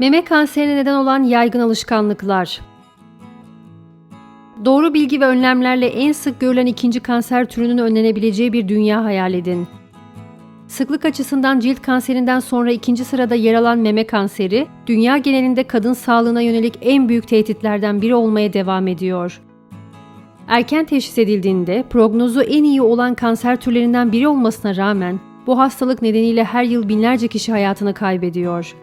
Meme kanserine neden olan yaygın alışkanlıklar. Doğru bilgi ve önlemlerle en sık görülen ikinci kanser türünün önlenebileceği bir dünya hayal edin. Sıklık açısından cilt kanserinden sonra ikinci sırada yer alan meme kanseri, dünya genelinde kadın sağlığına yönelik en büyük tehditlerden biri olmaya devam ediyor. Erken teşhis edildiğinde prognozu en iyi olan kanser türlerinden biri olmasına rağmen bu hastalık nedeniyle her yıl binlerce kişi hayatını kaybediyor.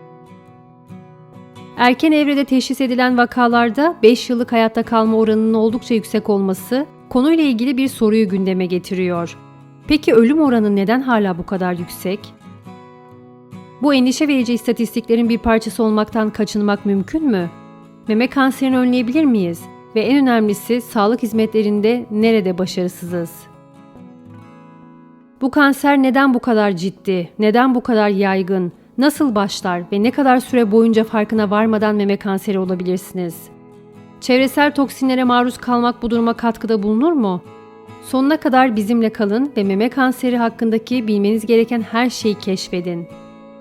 Erken evrede teşhis edilen vakalarda 5 yıllık hayatta kalma oranının oldukça yüksek olması konuyla ilgili bir soruyu gündeme getiriyor. Peki ölüm oranı neden hala bu kadar yüksek? Bu endişe verici istatistiklerin bir parçası olmaktan kaçınmak mümkün mü? Meme kanserini önleyebilir miyiz? Ve en önemlisi sağlık hizmetlerinde nerede başarısızız? Bu kanser neden bu kadar ciddi? Neden bu kadar yaygın? Nasıl başlar ve ne kadar süre boyunca farkına varmadan meme kanseri olabilirsiniz? Çevresel toksinlere maruz kalmak bu duruma katkıda bulunur mu? Sonuna kadar bizimle kalın ve meme kanseri hakkındaki bilmeniz gereken her şeyi keşfedin.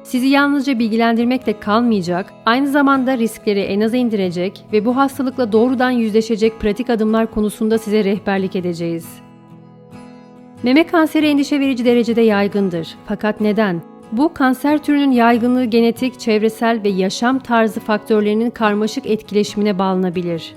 Sizi yalnızca bilgilendirmekle kalmayacak, aynı zamanda riskleri en aza indirecek ve bu hastalıkla doğrudan yüzleşecek pratik adımlar konusunda size rehberlik edeceğiz. Meme kanseri endişe verici derecede yaygındır. Fakat neden? Bu kanser türünün yaygınlığı genetik, çevresel ve yaşam tarzı faktörlerinin karmaşık etkileşimine bağlanabilir.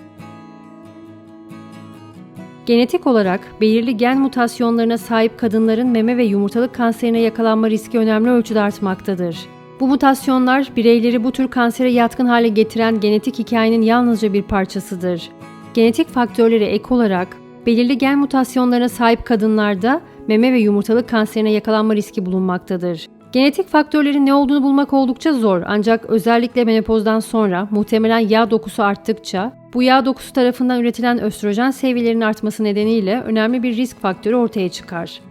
Genetik olarak belirli gen mutasyonlarına sahip kadınların meme ve yumurtalık kanserine yakalanma riski önemli ölçüde artmaktadır. Bu mutasyonlar bireyleri bu tür kansere yatkın hale getiren genetik hikayenin yalnızca bir parçasıdır. Genetik faktörlere ek olarak belirli gen mutasyonlarına sahip kadınlarda meme ve yumurtalık kanserine yakalanma riski bulunmaktadır. Genetik faktörlerin ne olduğunu bulmak oldukça zor ancak özellikle menopozdan sonra muhtemelen yağ dokusu arttıkça bu yağ dokusu tarafından üretilen östrojen seviyelerinin artması nedeniyle önemli bir risk faktörü ortaya çıkar.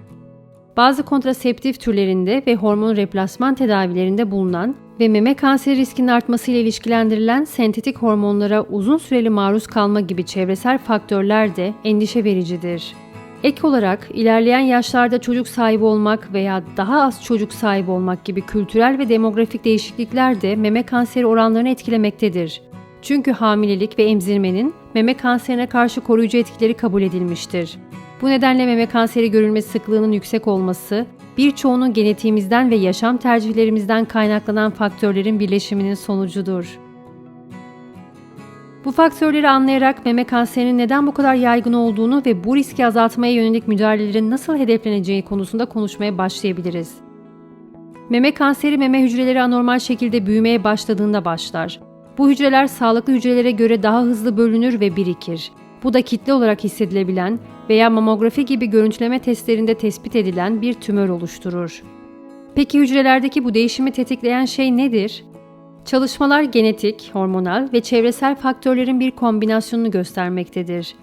Bazı kontraseptif türlerinde ve hormon replasman tedavilerinde bulunan ve meme kanseri riskinin artmasıyla ilişkilendirilen sentetik hormonlara uzun süreli maruz kalma gibi çevresel faktörler de endişe vericidir. Ek olarak ilerleyen yaşlarda çocuk sahibi olmak veya daha az çocuk sahibi olmak gibi kültürel ve demografik değişiklikler de meme kanseri oranlarını etkilemektedir. Çünkü hamilelik ve emzirmenin meme kanserine karşı koruyucu etkileri kabul edilmiştir. Bu nedenle meme kanseri görülme sıklığının yüksek olması, birçoğunun genetiğimizden ve yaşam tercihlerimizden kaynaklanan faktörlerin birleşiminin sonucudur. Bu faktörleri anlayarak meme kanserinin neden bu kadar yaygın olduğunu ve bu riski azaltmaya yönelik müdahalelerin nasıl hedefleneceği konusunda konuşmaya başlayabiliriz. Meme kanseri meme hücreleri anormal şekilde büyümeye başladığında başlar. Bu hücreler sağlıklı hücrelere göre daha hızlı bölünür ve birikir. Bu da kitle olarak hissedilebilen veya mamografi gibi görüntüleme testlerinde tespit edilen bir tümör oluşturur. Peki hücrelerdeki bu değişimi tetikleyen şey nedir? Çalışmalar genetik, hormonal ve çevresel faktörlerin bir kombinasyonunu göstermektedir.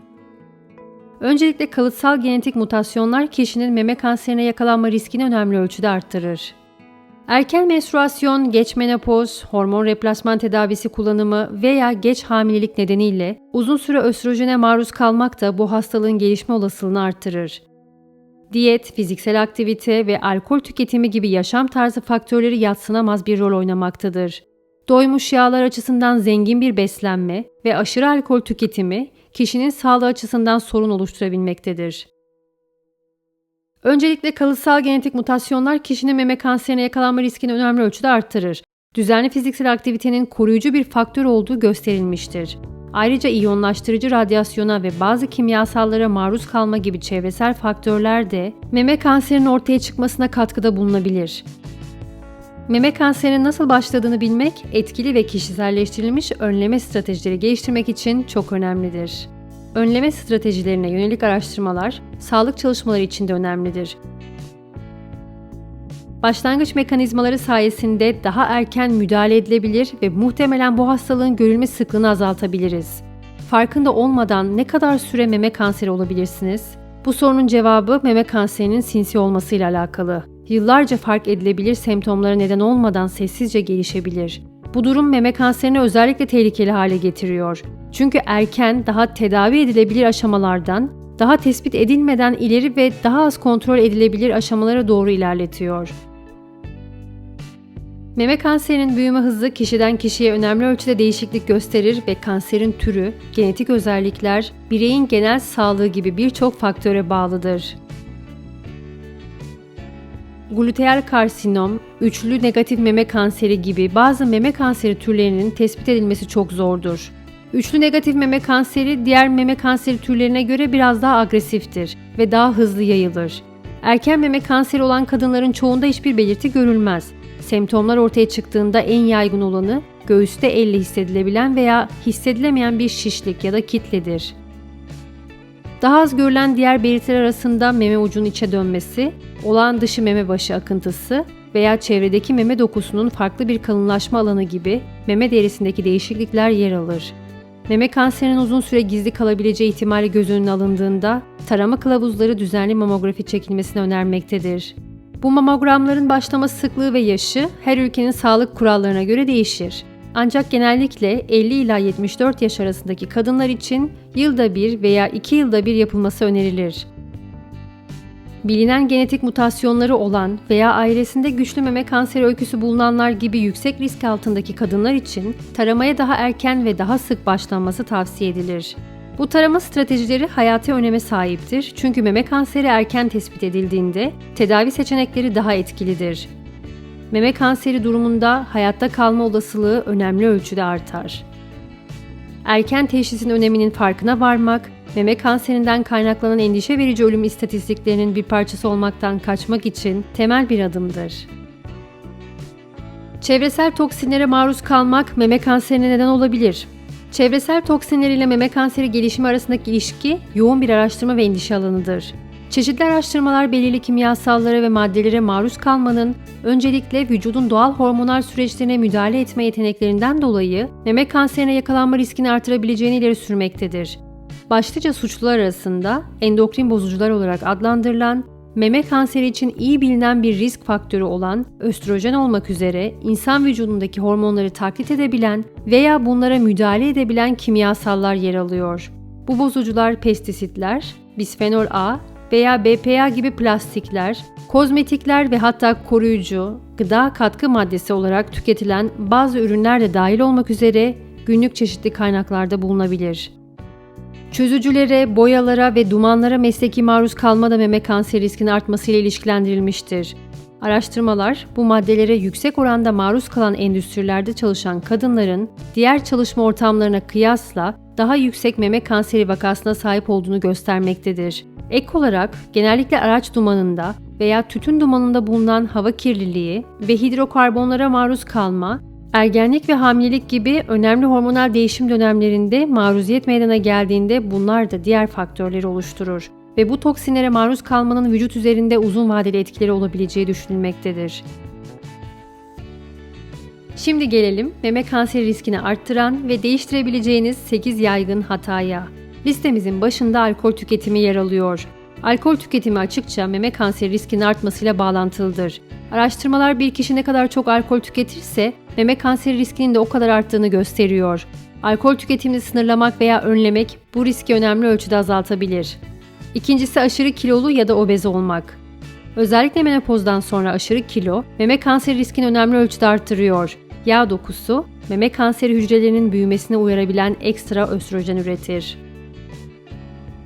Öncelikle kalıtsal genetik mutasyonlar kişinin meme kanserine yakalanma riskini önemli ölçüde arttırır. Erken menstruasyon, geç menopoz, hormon replasman tedavisi kullanımı veya geç hamilelik nedeniyle uzun süre östrojene maruz kalmak da bu hastalığın gelişme olasılığını arttırır. Diyet, fiziksel aktivite ve alkol tüketimi gibi yaşam tarzı faktörleri yatsınamaz bir rol oynamaktadır. Doymuş yağlar açısından zengin bir beslenme ve aşırı alkol tüketimi kişinin sağlığı açısından sorun oluşturabilmektedir. Öncelikle kalıtsal genetik mutasyonlar kişinin meme kanserine yakalanma riskini önemli ölçüde arttırır. Düzenli fiziksel aktivitenin koruyucu bir faktör olduğu gösterilmiştir. Ayrıca iyonlaştırıcı radyasyona ve bazı kimyasallara maruz kalma gibi çevresel faktörler de meme kanserinin ortaya çıkmasına katkıda bulunabilir. Meme kanserinin nasıl başladığını bilmek, etkili ve kişiselleştirilmiş önleme stratejileri geliştirmek için çok önemlidir. Önleme stratejilerine yönelik araştırmalar, sağlık çalışmaları için de önemlidir. Başlangıç mekanizmaları sayesinde daha erken müdahale edilebilir ve muhtemelen bu hastalığın görülme sıklığını azaltabiliriz. Farkında olmadan ne kadar süre meme kanseri olabilirsiniz? Bu sorunun cevabı meme kanserinin sinsi olmasıyla alakalı yıllarca fark edilebilir semptomlara neden olmadan sessizce gelişebilir. Bu durum meme kanserini özellikle tehlikeli hale getiriyor. Çünkü erken, daha tedavi edilebilir aşamalardan, daha tespit edilmeden ileri ve daha az kontrol edilebilir aşamalara doğru ilerletiyor. Meme kanserinin büyüme hızı kişiden kişiye önemli ölçüde değişiklik gösterir ve kanserin türü, genetik özellikler, bireyin genel sağlığı gibi birçok faktöre bağlıdır. Gluteal karsinom, üçlü negatif meme kanseri gibi bazı meme kanseri türlerinin tespit edilmesi çok zordur. Üçlü negatif meme kanseri diğer meme kanseri türlerine göre biraz daha agresiftir ve daha hızlı yayılır. Erken meme kanseri olan kadınların çoğunda hiçbir belirti görülmez. Semptomlar ortaya çıktığında en yaygın olanı göğüste elle hissedilebilen veya hissedilemeyen bir şişlik ya da kitledir. Daha az görülen diğer belirtiler arasında meme ucunun içe dönmesi, olağan dışı meme başı akıntısı veya çevredeki meme dokusunun farklı bir kalınlaşma alanı gibi meme derisindeki değişiklikler yer alır. Meme kanserinin uzun süre gizli kalabileceği ihtimali göz önüne alındığında tarama kılavuzları düzenli mamografi çekilmesini önermektedir. Bu mamogramların başlama sıklığı ve yaşı her ülkenin sağlık kurallarına göre değişir. Ancak genellikle 50 ila 74 yaş arasındaki kadınlar için yılda bir veya iki yılda bir yapılması önerilir. Bilinen genetik mutasyonları olan veya ailesinde güçlü meme kanseri öyküsü bulunanlar gibi yüksek risk altındaki kadınlar için taramaya daha erken ve daha sık başlanması tavsiye edilir. Bu tarama stratejileri hayati öneme sahiptir çünkü meme kanseri erken tespit edildiğinde tedavi seçenekleri daha etkilidir. Meme kanseri durumunda hayatta kalma olasılığı önemli ölçüde artar. Erken teşhisin öneminin farkına varmak, meme kanserinden kaynaklanan endişe verici ölüm istatistiklerinin bir parçası olmaktan kaçmak için temel bir adımdır. Çevresel toksinlere maruz kalmak meme kanserine neden olabilir. Çevresel toksinler ile meme kanseri gelişimi arasındaki ilişki yoğun bir araştırma ve endişe alanıdır. Çeşitli araştırmalar belirli kimyasallara ve maddelere maruz kalmanın öncelikle vücudun doğal hormonal süreçlerine müdahale etme yeteneklerinden dolayı meme kanserine yakalanma riskini artırabileceğini ileri sürmektedir. Başlıca suçlular arasında endokrin bozucular olarak adlandırılan meme kanseri için iyi bilinen bir risk faktörü olan östrojen olmak üzere insan vücudundaki hormonları taklit edebilen veya bunlara müdahale edebilen kimyasallar yer alıyor. Bu bozucular pestisitler, bisfenol A veya BPA gibi plastikler, kozmetikler ve hatta koruyucu, gıda katkı maddesi olarak tüketilen bazı ürünler de dahil olmak üzere günlük çeşitli kaynaklarda bulunabilir. Çözücülere, boyalara ve dumanlara mesleki maruz kalma da meme kanseri riskinin artmasıyla ilişkilendirilmiştir. Araştırmalar bu maddelere yüksek oranda maruz kalan endüstrilerde çalışan kadınların diğer çalışma ortamlarına kıyasla daha yüksek meme kanseri vakasına sahip olduğunu göstermektedir. Ek olarak genellikle araç dumanında veya tütün dumanında bulunan hava kirliliği ve hidrokarbonlara maruz kalma Ergenlik ve hamilelik gibi önemli hormonal değişim dönemlerinde maruziyet meydana geldiğinde bunlar da diğer faktörleri oluşturur ve bu toksinlere maruz kalmanın vücut üzerinde uzun vadeli etkileri olabileceği düşünülmektedir. Şimdi gelelim meme kanseri riskini arttıran ve değiştirebileceğiniz 8 yaygın hataya. Listemizin başında alkol tüketimi yer alıyor. Alkol tüketimi açıkça meme kanseri riskinin artmasıyla bağlantılıdır. Araştırmalar bir kişi ne kadar çok alkol tüketirse meme kanseri riskinin de o kadar arttığını gösteriyor. Alkol tüketimini sınırlamak veya önlemek bu riski önemli ölçüde azaltabilir. İkincisi aşırı kilolu ya da obez olmak. Özellikle menopozdan sonra aşırı kilo meme kanseri riskini önemli ölçüde arttırıyor. Yağ dokusu meme kanseri hücrelerinin büyümesine uyarabilen ekstra östrojen üretir.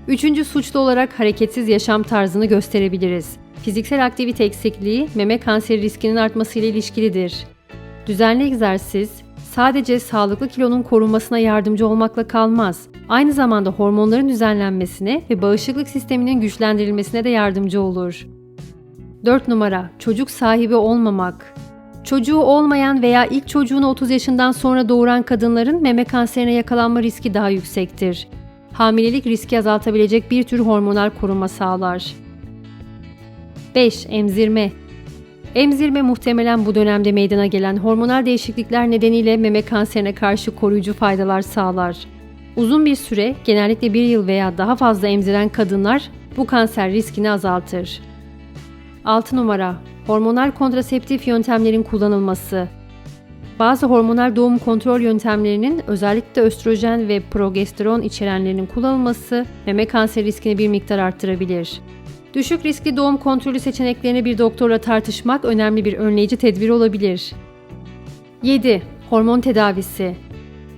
Üçüncü suçlu olarak hareketsiz yaşam tarzını gösterebiliriz. Fiziksel aktivite eksikliği meme kanseri riskinin artmasıyla ilişkilidir. Düzenli egzersiz sadece sağlıklı kilonun korunmasına yardımcı olmakla kalmaz. Aynı zamanda hormonların düzenlenmesine ve bağışıklık sisteminin güçlendirilmesine de yardımcı olur. 4 numara çocuk sahibi olmamak. Çocuğu olmayan veya ilk çocuğunu 30 yaşından sonra doğuran kadınların meme kanserine yakalanma riski daha yüksektir. Hamilelik riski azaltabilecek bir tür hormonal koruma sağlar. 5. Emzirme Emzirme muhtemelen bu dönemde meydana gelen hormonal değişiklikler nedeniyle meme kanserine karşı koruyucu faydalar sağlar. Uzun bir süre, genellikle bir yıl veya daha fazla emziren kadınlar bu kanser riskini azaltır. 6 numara Hormonal kontraseptif yöntemlerin kullanılması. Bazı hormonal doğum kontrol yöntemlerinin özellikle östrojen ve progesteron içerenlerinin kullanılması meme kanseri riskini bir miktar arttırabilir. Düşük riskli doğum kontrolü seçeneklerini bir doktorla tartışmak önemli bir önleyici tedbir olabilir. 7. Hormon tedavisi.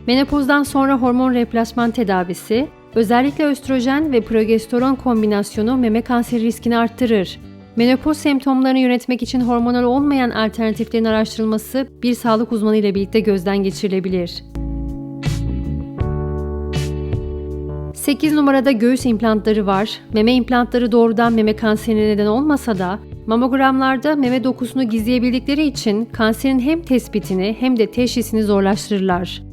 Menopozdan sonra hormon replasman tedavisi, özellikle östrojen ve progesteron kombinasyonu meme kanseri riskini arttırır. Menopoz semptomlarını yönetmek için hormonal olmayan alternatiflerin araştırılması bir sağlık uzmanı ile birlikte gözden geçirilebilir. 8 numarada göğüs implantları var. Meme implantları doğrudan meme kanserine neden olmasa da mamogramlarda meme dokusunu gizleyebildikleri için kanserin hem tespitini hem de teşhisini zorlaştırırlar.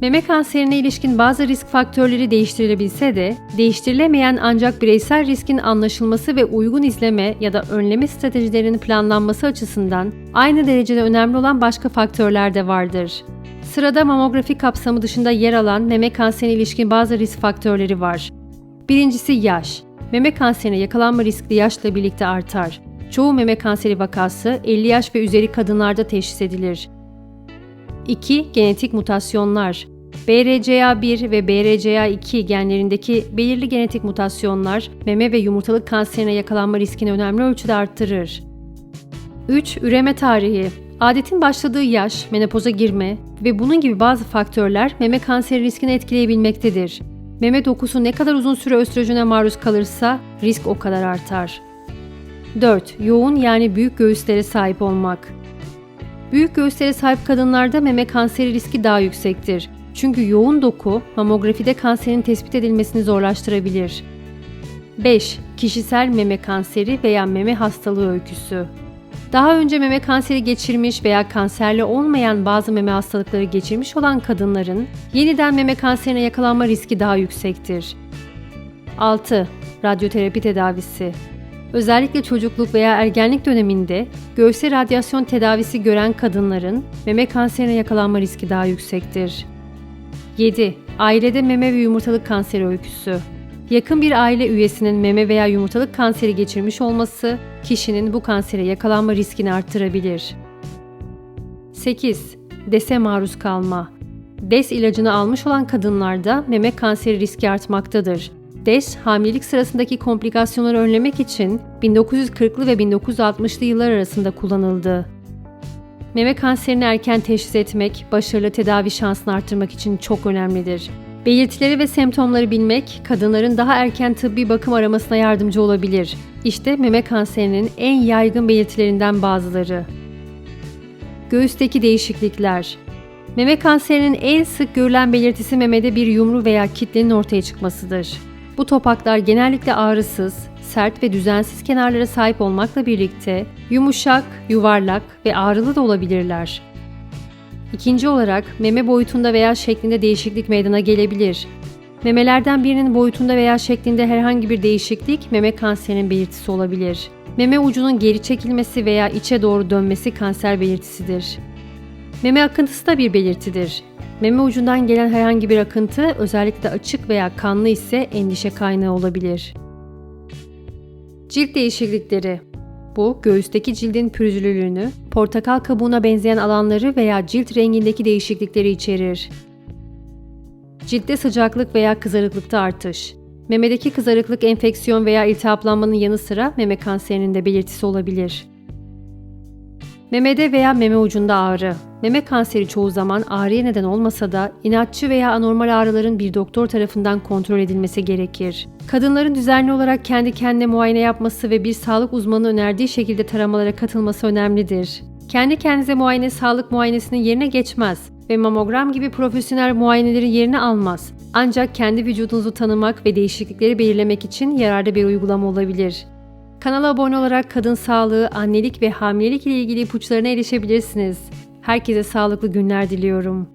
Meme kanserine ilişkin bazı risk faktörleri değiştirilebilse de, değiştirilemeyen ancak bireysel riskin anlaşılması ve uygun izleme ya da önleme stratejilerinin planlanması açısından aynı derecede önemli olan başka faktörler de vardır. Sırada mamografi kapsamı dışında yer alan meme kanserine ilişkin bazı risk faktörleri var. Birincisi yaş. Meme kanserine yakalanma riski yaşla birlikte artar. Çoğu meme kanseri vakası 50 yaş ve üzeri kadınlarda teşhis edilir. 2. Genetik mutasyonlar. BRCA1 ve BRCA2 genlerindeki belirli genetik mutasyonlar meme ve yumurtalık kanserine yakalanma riskini önemli ölçüde arttırır. 3. Üreme tarihi. Adetin başladığı yaş, menopoza girme ve bunun gibi bazı faktörler meme kanseri riskini etkileyebilmektedir. Meme dokusu ne kadar uzun süre östrojene maruz kalırsa risk o kadar artar. 4. Yoğun yani büyük göğüslere sahip olmak. Büyük göğüslere sahip kadınlarda meme kanseri riski daha yüksektir. Çünkü yoğun doku mamografide kanserin tespit edilmesini zorlaştırabilir. 5. Kişisel meme kanseri veya meme hastalığı öyküsü. Daha önce meme kanseri geçirmiş veya kanserli olmayan bazı meme hastalıkları geçirmiş olan kadınların yeniden meme kanserine yakalanma riski daha yüksektir. 6. Radyoterapi tedavisi. Özellikle çocukluk veya ergenlik döneminde göğüse radyasyon tedavisi gören kadınların meme kanserine yakalanma riski daha yüksektir. 7. Ailede meme ve yumurtalık kanseri öyküsü. Yakın bir aile üyesinin meme veya yumurtalık kanseri geçirmiş olması kişinin bu kansere yakalanma riskini arttırabilir. 8. DES'e maruz kalma. DES ilacını almış olan kadınlarda meme kanseri riski artmaktadır. DES, hamilelik sırasındaki komplikasyonları önlemek için 1940'lı ve 1960'lı yıllar arasında kullanıldı. Meme kanserini erken teşhis etmek, başarılı tedavi şansını arttırmak için çok önemlidir. Belirtileri ve semptomları bilmek, kadınların daha erken tıbbi bakım aramasına yardımcı olabilir. İşte meme kanserinin en yaygın belirtilerinden bazıları. Göğüsteki değişiklikler Meme kanserinin en sık görülen belirtisi memede bir yumru veya kitlenin ortaya çıkmasıdır. Bu topaklar genellikle ağrısız, sert ve düzensiz kenarlara sahip olmakla birlikte yumuşak, yuvarlak ve ağrılı da olabilirler. İkinci olarak meme boyutunda veya şeklinde değişiklik meydana gelebilir. Memelerden birinin boyutunda veya şeklinde herhangi bir değişiklik meme kanserinin belirtisi olabilir. Meme ucunun geri çekilmesi veya içe doğru dönmesi kanser belirtisidir. Meme akıntısı da bir belirtidir. Meme ucundan gelen herhangi bir akıntı özellikle açık veya kanlı ise endişe kaynağı olabilir. Cilt değişiklikleri bu, göğüsteki cildin pürüzlülüğünü, portakal kabuğuna benzeyen alanları veya cilt rengindeki değişiklikleri içerir. Ciltte sıcaklık veya kızarıklıkta artış. Memedeki kızarıklık enfeksiyon veya iltihaplanmanın yanı sıra meme kanserinin de belirtisi olabilir. Memede veya meme ucunda ağrı. Meme kanseri çoğu zaman ağrıya neden olmasa da inatçı veya anormal ağrıların bir doktor tarafından kontrol edilmesi gerekir. Kadınların düzenli olarak kendi kendine muayene yapması ve bir sağlık uzmanı önerdiği şekilde taramalara katılması önemlidir. Kendi kendinize muayene sağlık muayenesinin yerine geçmez ve mamogram gibi profesyonel muayenelerin yerini almaz. Ancak kendi vücudunuzu tanımak ve değişiklikleri belirlemek için yararlı bir uygulama olabilir. Kanala abone olarak kadın sağlığı, annelik ve hamilelik ile ilgili ipuçlarına erişebilirsiniz. Herkese sağlıklı günler diliyorum.